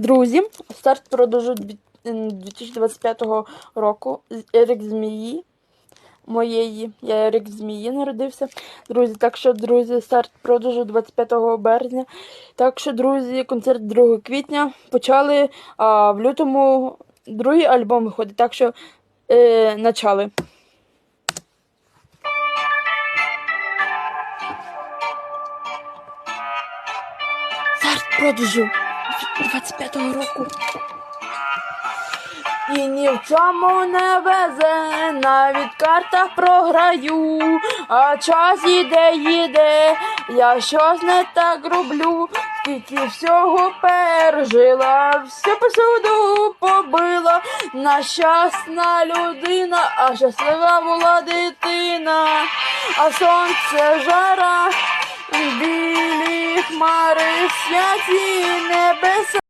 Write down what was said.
Друзі, старт продажу 2025 року. Рік змії. Моєї. Я рік змії народився. Друзі, так що, друзі, старт продажу 25 березня. Так що, друзі, концерт 2 квітня почали, а в лютому другий альбом виходить. Так що е, начали. Старт продажу 25-го року. І ні в чому не везе, навіть картах програю, а час іде, їде, я щось не так роблю, скільки всього пережила, всю посуду побила, нещасна людина, а щаслива була дитина, а сонце жара, білі хмари святі небеса.